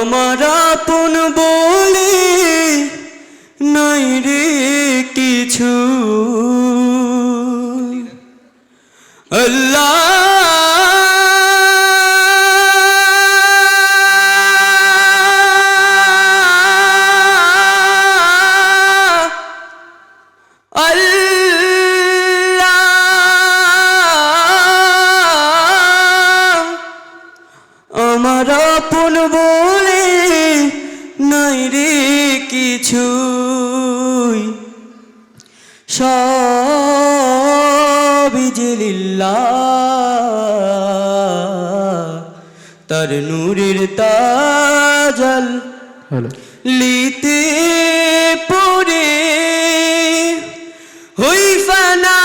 আমার আপন বলে নাই রে কিছু। আল্লাহ। আমার আপন বলে কিছুই সবই লিল্লাহ তার নূরের তাজাল লিতে পড়ে। হই ফানা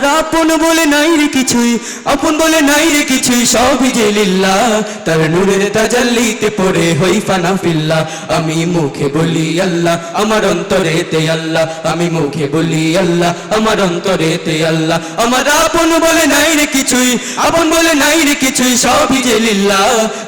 আমার আপন বলে নাই রে কিছুই, আপন বলে নাই রে কিছুই, সবই যে লিল্লা তার নূরের তাজাল্লিতে পড়ে হই ফানা ফিল্লা আমি মুখে বলি আল্লাহ, আমার অন্তরে তে আল্লাহ। আমি মুখে বলি আল্লাহ, আমার অন্তরে তে আল্লাহ। আমার আপন বলে নাই রে কিছুই, আপন বলে নাই রে কিছুই, সবই যে লিল্লা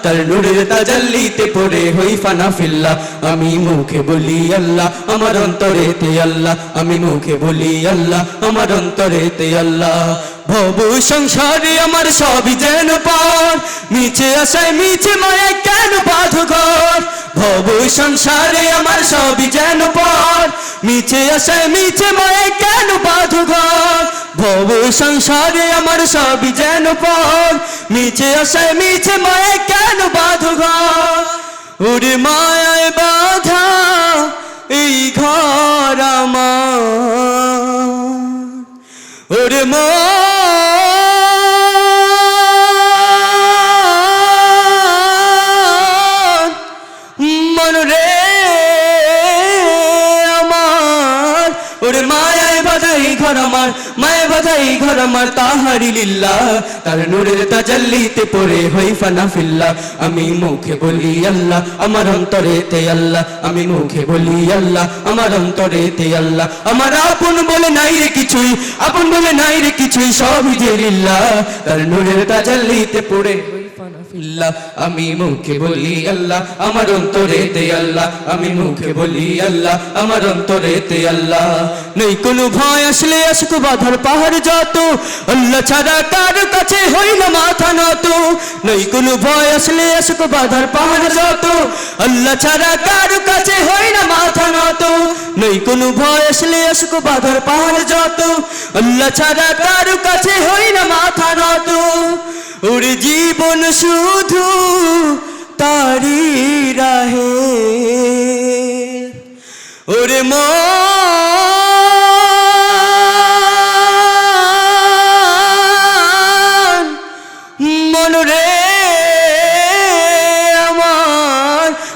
তার নূরের তাজাল্লিতে পড়ে হই ফানা ফিল্লা আমি মুখে বলি আল্লাহ, আমার অন্তরে তে আল্লাহ। আমি মুখে বলি আল্লাহ, আমার অন্তরে তে আল্লাহ, ভব সংসারে আমার সবই যেন পার। মিছে আসায় মিছে মায়া কেন বাধ ঘর ভব সংসারে আমার সবই যেন পার। মিছে আসায় মিছে মায়া কেন বাধ ঘর ভব সংসারে আমার সবই যেন পার। মিছে আসায় মিছে মায়া কেন বাধ ঘর ওরে মায়ায় বাধা মন রে আমার ওরে বাধাই ঘর আমার, মায় বাধাই ঘর আমার তাহারি লিল্লা তার নূরের তাজাল্লিতে পড়ে হই ফানা ফিল্লা আমি মুখে বলি আল্লাহ, আমার অন্তরে তে আল্লাহ। আমি মুখে বলি আল্লাহ, আমার অন্তরে তে আল্লাহ। আমার আপন বলে নাই রে কিছুই, আপন বলে নাই রে কিছুই, সবই যে লিল্লা তার নূরের তাজাল্লিতে পড়ে আমি মুখে বলি আল্লাহ, আমার অন্তরে তে আল্লাহ, আমি মুখে বলি আল্লাহ, আমার অন্তরে তে আল্লাহ। নেই কোনো ভয় আসলে আসুক বাধার পাহাড় যত আল্লাহ ছাড়া কার কাছে হইল মাথা নত। নেই কোনো ভয় আসলে আসুক বাধার পাহাড় যত আল্লাহ ছাড়া কার কাছে হইল মাথা নত। নেই কোনো ভয় আসলে আসুক বাধার পাহাড় যত আল্লাহ ছাড়া কার কাছে হইল মাথা নত। ওর জীবন শুধু তারি রাহে। ওরে মন মন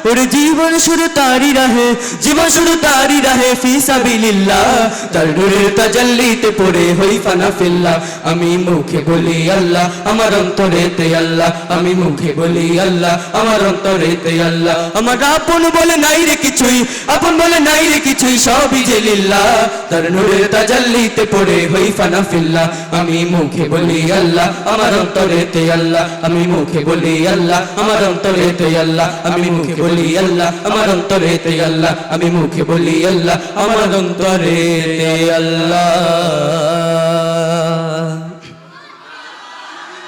ওর জীবন শুরু তারি রাহে, জীবন শুরু তারি রাহে ফিসাবিলিল্লাহ তার নূরের তাজাল্লিতে পড়ে হই ফানা ফিল্লা আমি মুখে বলি আল্লাহ, আমার অন্তরে তে আল্লাহ। আমি মুখে বলি আল্লাহ, আমার অন্তরে তে আল্লাহ। আমার আপন বলে নাই রে কিছুই, আপন বলে নাই রে কিছুই, সবই যে লিল্লাহ। তার নূরের তাজাল্লিতে পড়ে হই ফানা ফিল্লা আমি মুখে বলি আল্লাহ, আমার অন্তরে তে আল্লাহ। আমি মুখে বলি আল্লাহ, আমার অন্তরে তে আল্লাহ। আমি মুখে বলি আল্লাহ আমার অন্তরে আল্লাহ আমি মুখে বলি আল্লাহ আমার অন্তরে আল্লাহ।